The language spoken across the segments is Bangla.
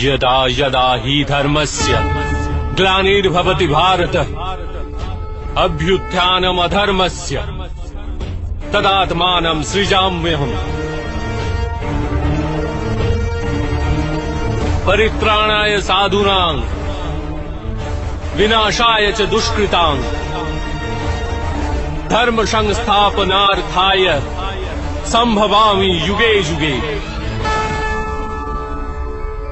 यदा यदा हि धर्मस्य ग्लानिर्भवति भारत अभ्युत्थानमधर्मस्य तदात्मानम् सृजाम्यहम्। परित्राणाय साधूनाम् विनाशाय च दुष्कृताम् धर्मसंस्थापनार्थाय सम्भवामि युगे युगे।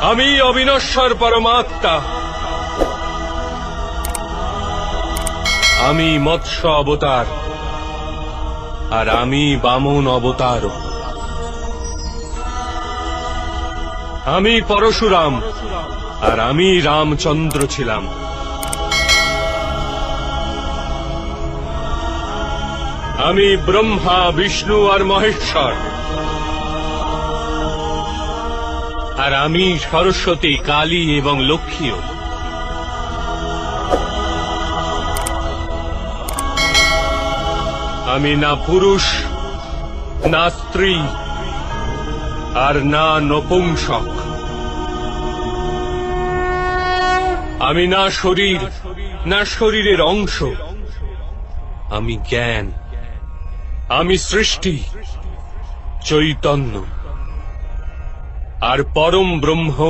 আমি অবিনশ্বর পরমাত্মা। আমি মৎস্য অবতার, আর আমি বামন অবতার। আমি পরশুরাম, আর আমি রামচন্দ্র ছিলাম। আমি ব্রহ্মা, বিষ্ণু, আর মহেশ্বর। আর আমি সরস্বতী, কালী এবং লক্ষ্মীও আমি না পুরুষ, না স্ত্রী, আর না নপুংসক। আমি না শরীর, না শরীরের অংশ। আমি জ্ঞান। আমি সৃষ্টি, চৈতন্য। আর পরম ব্রহ্ম